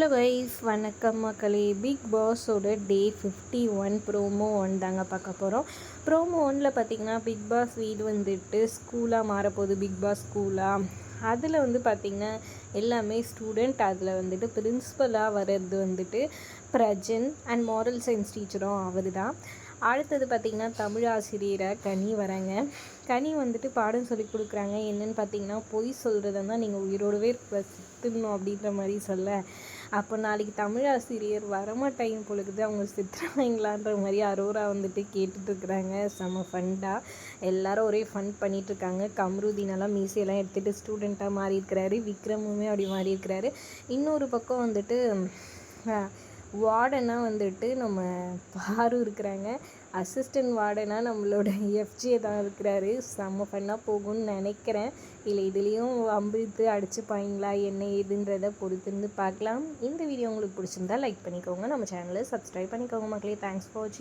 Hello wise வணக்கம் மக்களே. Big பாஸோட day fifty one promo one தாங்க பார்க்க போகிறோம் ப்ரோமோ ஒனில் பார்த்தீங்கன்னா பிக் பாஸ் வீடு வந்துட்டு ஸ்கூலாக மாறப்போகுது. பிக் பாஸ் ஸ்கூலாக அதில் வந்து பார்த்திங்கன்னா எல்லாமே ஸ்டூடெண்ட் அதில் வந்துட்டு பிரின்ஸிபலாக வர்றது வந்துட்டு பிரஜன் அண்ட் மாரல் சயின்ஸ் டீச்சரும் அவர் தான் அடுத்தது பார்த்திங்கன்னா தமிழ் ஆசிரியரை கனி வராங்க. கனி வந்துட்டு பாடம் சொல்லி கொடுக்குறாங்க. என்னென்னு பார்த்தீங்கன்னா பொய் சொல்கிறத தான் நீங்கள் உயிரோடவே சித்துக்கணும் அப்படின்ற மாதிரி சொல்ல. அப்போ நாளைக்கு தமிழ் ஆசிரியர் வரமாட்டாங்க பொழுது அவங்க சித்துறாங்களான்ற மாதிரி அரோரா வந்துட்டு கேட்டுட்ருக்குறாங்க செம ஃபண்டாக எல்லாரும் ஒரே ஃபன் பண்ணிகிட்ருக்காங்க கம்ருதீனெல்லாம் மீசையெல்லாம் எடுத்துகிட்டு ஸ்டூடெண்ட்டாக மாறி இருக்கிறாரு விக்ரமுமே அப்படி மாறி இருக்கிறாரு இன்னொரு பக்கம் வந்துட்டு வார்டனாக வந்துட்டு நம்ம பாரு இருக்கிறாங்க. அசிஸ்டன்ட் வார்டனாக நம்மளோட எஃப்ஜியை தான் இருக்கிறாரு. செம்ம பண்ணால் போகும்னு நினைக்கிறேன். இல்லை இதுலேயும் அம்பிழுத்து அடிச்சுப்பாங்களா என்ன ஏதுன்றதை பொறுத்திருந்து பார்க்கலாம். இந்த வீடியோ உங்களுக்கு பிடிச்சிருந்தா லைக் பண்ணிக்கோங்க. நம்ம சேனலை சப்ஸ்கிரைப் பண்ணிக்கோங்க மக்களே. தேங்க்ஸ் ஃபார் வாட்சிங்